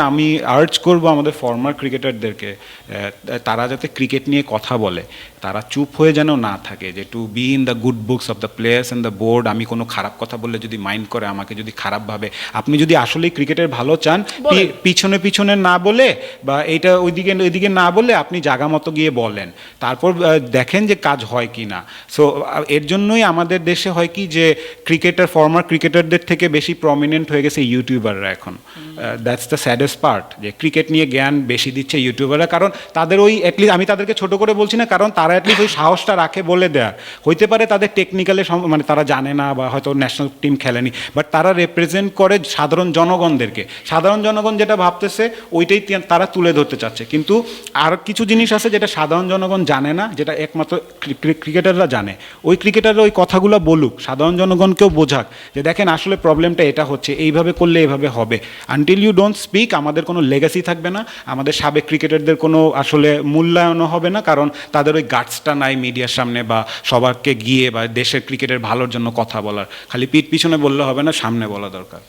আমি আর্জ করব আমাদের ফর্মার ক্রিকেটারদেরকে তারা যাতে ক্রিকেট নিয়ে কথা বলে তারা চুপ হয়ে যেন না থাকে যে to be in the good books of the players and the board আমি কোনো খারাপ কথা বললে যদি মাইন্ড করে আমাকে যদি খারাপ ভাবে আপনি যদি আসলেই ক্রিকেটের ভালো চান পিছনে পিছনে না বলে বা এইটা ওইদিকে ওইদিকে না বলে আপনি জাগা মতো গিয়ে বলেন। তারপর দেখেন যে কাজ হয় কি না সো এর জন্যই আমাদের দেশে হয় কি যে ক্রিকেটার ফর্মার ক্রিকেটারদের থেকে বেশি প্রমিনেন্ট হয়ে গেছে ইউটিউবাররা এখন। দ্যাটস দ্য স্যাডেস্ট পার্ট যে ক্রিকেট নিয়ে জ্ঞান বেশি দিচ্ছে ইউটিউবাররা কারণ তাদের ওই অ্যাটলিস্ট আমি তাদেরকে ছোট করে বলছি না, কারণ তারা অ্যাটলিস্ট ওই সাহসটা রাখে বলে দেয়া। হইতে পারে তাদের টেকনিক্যালে মানে তারা জানে না বা হয়তো ন্যাশনাল টিম খেলেনি বাট তারা রেপ্রেজেন্ট করে সাধারণ জনগণদেরকে। সাধারণ জনগণ যেটা ভাবতেছে, ওইটাই তারা তুলে ধরতে চাচ্ছে। কিন্তু আর কিছু জিনিস আছে যেটা সাধারণ জনগণ জানে না, যেটা একমাত্র ক্রি- ক্রি- ক্রিকেটাররা জানে। ওই ক্রিকেটাররা ওই কথাগুলো বলুক, সাধারণ জনগণকেও বোঝাক যে দেখেন আসলে প্রবলেমটা এটা হচ্ছে, এইভাবে করলে এইভাবে হবে। আনটিল ইউ ডোন্ট স্পিক আমাদের কোনো লেগাসি থাকবে না, আমাদের সাবেক ক্রিকেটারদের কোনো আসলে মূল্যায়নও হবে না, কারণ তাদের ওই গার্ডসটা নাই মিডিয়ার সামনে বা সবারকে গিয়ে বা দেশের ক্রিকেটের ভালোর জন্য কথা বলার। খালি পিঠ পিছনে বললে হবে না, সামনে বলা দরকার।